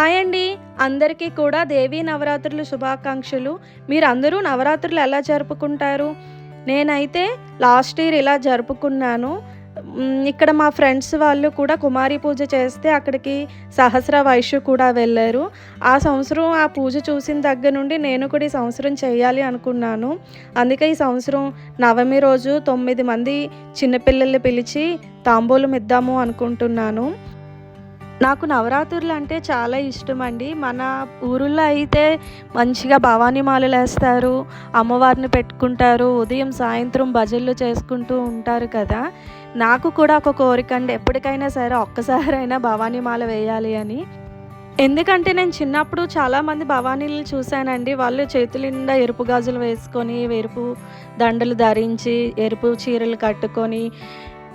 Hi అండి. అందరికీ కూడా దేవీ నవరాత్రులు శుభాకాంక్షలు. మీరు అందరూ నవరాత్రులు ఎలా జరుపుకుంటారు? నేనైతే లాస్ట్ ఇయర్ ఇలా జరుపుకున్నాను. ఇక్కడ మా ఫ్రెండ్స్ వాళ్ళు కూడా కుమారి పూజ చేస్తే అక్కడికి సహస్ర వైశ్య కూడా వెళ్ళారు. ఆ సంవత్సరం ఆ పూజ చూసిన దగ్గర నుండి నేను కూడా ఈ సంవత్సరం చేయాలి అనుకున్నాను. అందుకే ఈ సంవత్సరం నవమి రోజు తొమ్మిది మంది చిన్నపిల్లల్ని పిలిచి తాంబూలం ఇద్దాము అనుకుంటున్నాను. నాకు నవరాత్రులు అంటే చాలా ఇష్టం అండి మన ఊరుల్లో అయితే మంచిగా భవానీ మాలలు వేస్తారు అమ్మవారిని పెట్టుకుంటారు ఉదయం సాయంత్రం భజనలు చేసుకుంటూ ఉంటారు కదా. నాకు కూడా ఒక కోరిక అండి ఎప్పటికైనా సరే ఒక్కసారైనా భవానీ మాల వేయాలి అని. ఎందుకంటే నేను చిన్నప్పుడు చాలామంది భవానీలు చూశానండి. వాళ్ళు చేతుల నిండా ఎరుపు గాజులు వేసుకొని ఎరుపు దండలు ధరించి ఎరుపు చీరలు కట్టుకొని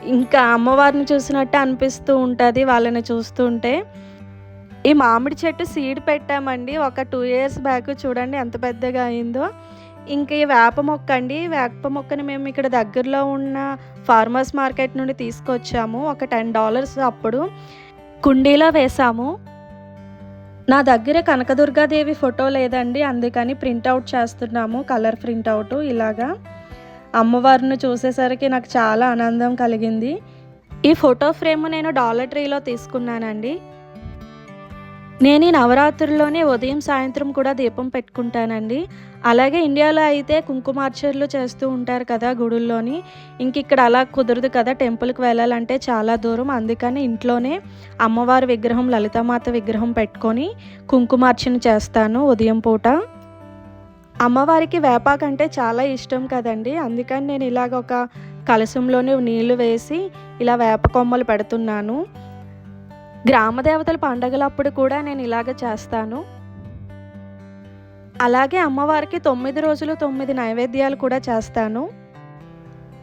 ఇంకా అమ్మవారిని చూసినట్టు అనిపిస్తూ ఉంటుంది వాళ్ళని చూస్తుంటే. ఈ మామిడి చెట్టు సీడ్ పెట్టామండి. ఒక టూ ఇయర్స్ బ్యాక్ చూడండి ఎంత పెద్దగా అయిందో. ఇంకా ఈ వేప మొక్క అండి. వేప మొక్కని మేము ఇక్కడ దగ్గరలో ఉన్న ఫార్మర్స్ మార్కెట్ నుండి తీసుకొచ్చాము. ఒక టెన్ డాలర్స్ అప్పుడు కుండీలో వేసాము. నా దగ్గర కనకదుర్గాదేవి ఫోటో లేదండి. అందుకని ప్రింట్అవుట్ చేస్తున్నాము. కలర్ ప్రింట్అవుట్ ఇలాగా. అమ్మవారిని చూసేసరికి నాకు చాలా ఆనందం కలిగింది. ఈ ఫోటో ఫ్రేమ్ నేను డాలర్ ట్రీలో తీసుకున్నానండి. నేను ఈ నవరాత్రుల్లోనే ఉదయం సాయంత్రం కూడా దీపం పెట్టుకుంటానండి. అలాగే ఇండియాలో అయితే కుంకుమార్చర్లు చేస్తూ ఉంటారు కదా గుడుల్లోని. ఇంక ఇక్కడ అలా కుదరదు కదా టెంపుల్కి వెళ్ళాలంటే చాలా దూరం. అందుకని ఇంట్లోనే అమ్మవారి విగ్రహం లలితామాత విగ్రహం పెట్టుకొని కుంకుమార్చన చేస్తాను ఉదయం పూట. అమ్మవారికి వేపాకంటే చాలా ఇష్టం కదండి. అందుకని నేను ఇలాగ ఒక కలశంలోనే నీళ్ళు వేసి ఇలా వేప కొమ్మలు పెడుతున్నాను. గ్రామ దేవతల పండగలప్పుడు కూడా నేను ఇలాగ చేస్తాను. అలాగే అమ్మవారికి తొమ్మిది రోజులు తొమ్మిది నైవేద్యాలు కూడా చేస్తాను.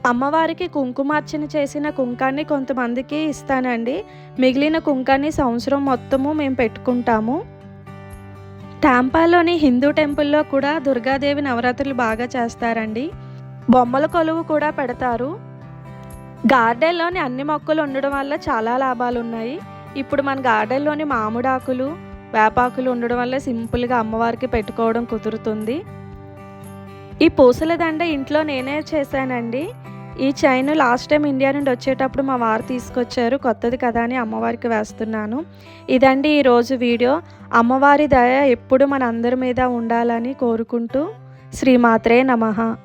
అమ్మవారికి కుంకుమార్చన చేసిన కుంకాన్ని కొంతమందికి ఇస్తానండి. మిగిలిన కుంకాన్ని సంవత్సరం మొత్తము మేము పెట్టుకుంటాము. టాంపాలోని హిందూ టెంపుల్లో కూడా దుర్గాదేవి నవరాత్రులు బాగా చేస్తారండి. బొమ్మల కొలువు కూడా పెడతారు. గార్డెన్లోని అన్ని మొక్కలు ఉండడం వల్ల చాలా లాభాలు ఉన్నాయి ఇప్పుడు మన గార్డెన్లోని మామిడాకులు వేపాకులు ఉండడం వల్ల సింపుల్గా అమ్మవారికి పెట్టుకోవడం కుదురుతుంది. ఈ పూసల దండ ఇంట్లో నేనే చేశానండి. ఈ చైన్ లాస్ట్ టైం ఇండియా నుండి వచ్చేటప్పుడు మా వారు తీసుకొచ్చారు. కొత్తది కదా అని అమ్మవారికి వేస్తున్నాను. ఇదండి ఈరోజు వీడియో. అమ్మవారి దయ ఎప్పుడు మన అందరి మీద ఉండాలని కోరుకుంటూ శ్రీమాత్రే నమః.